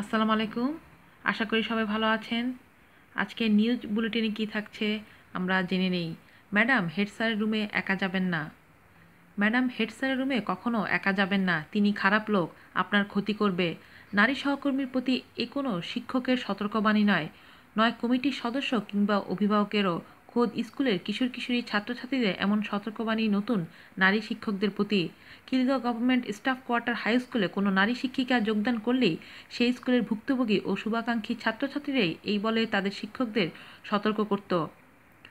আসসালামু আলাইকুম। আশা করি সবাই ভালো আছেন। আজকে নিউজ বুলেটিনে কি থাকছে আমরা জেনে নেই। ম্যাডাম, হেড স্যারের রুমে একা যাবেন না। ম্যাডাম, হেড স্যারের রুমে কখনো একা যাবেন না। তিনি খারাপ লোক, আপনার ক্ষতি করবে। নারী সহকর্মীর প্রতি এ কোনো শিক্ষকের সতর্কবাণী নয়। নয় কমিটির সদস্য কিংবা অভিভাবকেরও খোদ স্কুলের কিশোর কিশোরী ছাত্রছাত্রীদের এমন সতর্কবাণী নতুন নারী শিক্ষকদের প্রতি। Khilgaon government staff quarter high স্কুলে কোনো নারী শিক্ষিকা যোগদান করলেই সেই স্কুলের ভুক্তভোগী ও শুভাকাঙ্ক্ষী ছাত্রছাত্রীরাই এই বলে তাদের শিক্ষকদের সতর্ক করত।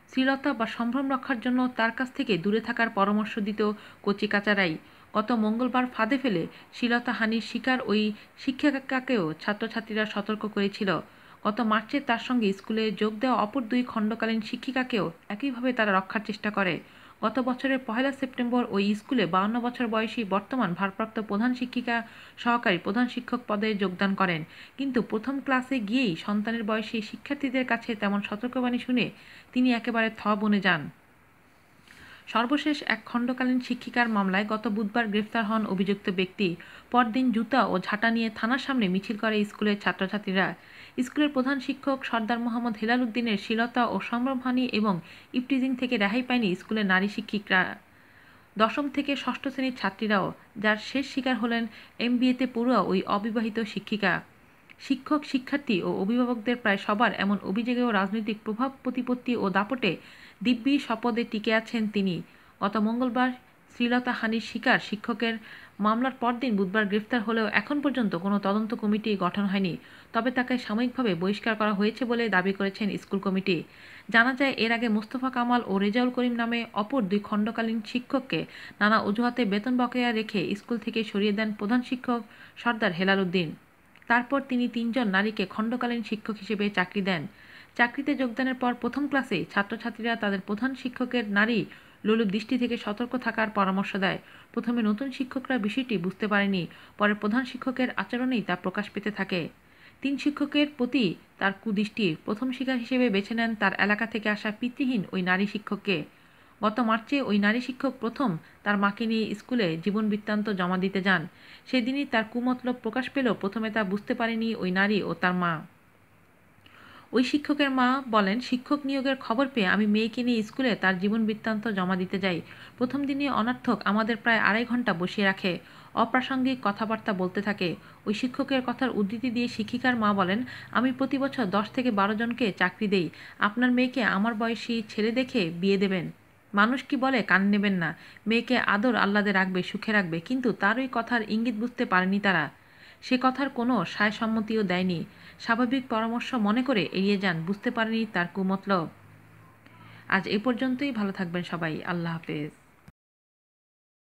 শ্রীলতা বা সম্ভ্রম রক্ষার জন্য তার কাছ থেকে দূরে থাকার পরামর্শ দিত কচিকাচারাই গত মঙ্গলবার ফাঁদে ফেলে শ্রীলতা হানির শিকার ওই শিক্ষিকাকেও ছাত্রছাত্রীরা সতর্ক করেছিল। গত মার্চে তার সঙ্গে স্কুলে যোগ দেওয়া অপর দুই খণ্ডকালীন শিক্ষিকাকেও একইভাবে তারা রক্ষার চেষ্টা করে। গত বছরের পহেলা সেপ্টেম্বর ওই স্কুলে বাউন্ন বছর বয়সী বর্তমান ভারপ্রাপ্ত প্রধান শিক্ষিকা সহকারী প্রধান শিক্ষক পদে যোগদান করেন। কিন্তু প্রথম ক্লাসে গিয়েই সন্তানের বয়সী শিক্ষার্থীদের কাছে তেমন সতর্কবাণী শুনে তিনি একেবারে থ বনে যান। সর্বশেষ এক খণ্ডকালীন শিক্ষিকার মামলায় গত বুধবার গ্রেফতার হন অভিযুক্ত ব্যক্তি। পরদিন জুতা ও ঝাঁটা নিয়ে থানার সামনে মিছিল করে স্কুলের ছাত্রছাত্রীরা। স্কুলের প্রধান শিক্ষক সর্দার মোহাম্মদ হেলাল উদ্দিনের শীলতা ও সম্ভ্রমহানি এবং ইফটিজিং থেকে রেহাই পায়নি স্কুলের নারী শিক্ষিকরা। দশম থেকে ষষ্ঠ শ্রেণির ছাত্রীরাও, যার শেষ শিকার হলেন এমবিএতে পড়ুয়া ওই অবিবাহিত শিক্ষিকা। শিক্ষক, শিক্ষার্থী ও অভিভাবকদের প্রায় সবার এমন অভিযোগেও রাজনৈতিক প্রভাব, প্রতিপত্তি ও দাপটে দিব্যি শপথে টিকে আছেন তিনি। গত মঙ্গলবার শ্রীলতা হানির শিকার শিক্ষকের মামলার পরদিন বুধবার গ্রেফতার হলেও এখন পর্যন্ত কোনো তদন্ত কমিটি গঠন হয়নি। তবে তাকে সাময়িকভাবে বহিষ্কার করা হয়েছে বলে দাবি করেছেন স্কুল কমিটি। জানা যায়, এর আগে মোস্তফা কামাল ও রেজাউল করিম নামে অপর দুই খণ্ডকালীন শিক্ষককে নানা অজুহাতে বেতন বকেয়া রেখে স্কুল থেকে সরিয়ে দেন প্রধান শিক্ষক সর্দার হেলাল উদ্দিন। তারপর তিনি তিনজন নারীকে খণ্ডকালীন শিক্ষক হিসেবে চাকরি দেন। চাকরিতে যোগদানের পর প্রথম ক্লাসে ছাত্রছাত্রীরা তাদের প্রধান শিক্ষকের নারী লোলুপ দৃষ্টি থেকে সতর্ক থাকার পরামর্শ দেয়। প্রথমে নতুন শিক্ষকরা বিষয়টি বুঝতে পারেনি, পরে প্রধান শিক্ষকের আচরণেই তা প্রকাশ পেতে থাকে। তিন শিক্ষকের প্রতি তার কুদৃষ্টি প্রথম শিকার হিসেবে বেছে নেন তার এলাকা থেকে আসা পিতৃহীন ওই নারী শিক্ষককে। গত মার্চে ওই নারী শিক্ষক প্রথম তার মাকে নিয়ে স্কুলে জীবন বৃত্তান্ত জমা দিতে যান। সেদিনই তার কুমতলব প্রকাশ পেলেও প্রথমে তা বুঝতে পারেনি ওই নারী ও তার মা। ওই শিক্ষকের মা বলেন, শিক্ষক নিয়োগের খবর পেয়ে আমি মেয়েকে নিয়ে স্কুলে তার জীবন বৃত্তান্ত জমা দিতে যাই। প্রথম দিনে অনার্থক আমাদের প্রায় আড়াই ঘণ্টা বসিয়ে রাখে, অপ্রাসঙ্গিক কথাবার্তা বলতে থাকে। ওই শিক্ষকের কথার উদ্ধৃতি দিয়ে শিক্ষিকার মা বলেন, আমি প্রতি বছর দশ থেকে বারো জনকে চাকরি দেই। আপনার মেয়েকে আমার বয়সী ছেলে দেখে বিয়ে দেবেন। মানুষ কি বলে? কান নেবেন না। মেয়েকে আদর আহ্লাদে রাখবে, সুখে রাখবে, কিন্তু তার ওই কথার ইঙ্গিত বুঝতে পারেনি তারা। সে কথার কোনো সায়সম্মতিও দেয়নি। স্বাভাবিক পরামর্শ মনে করে এড়িয়ে যান, বুঝতে পারেনি তার কুমতলব। আজ এ পর্যন্তই, ভালো থাকবেন সবাই। আল্লাহ হাফেজ।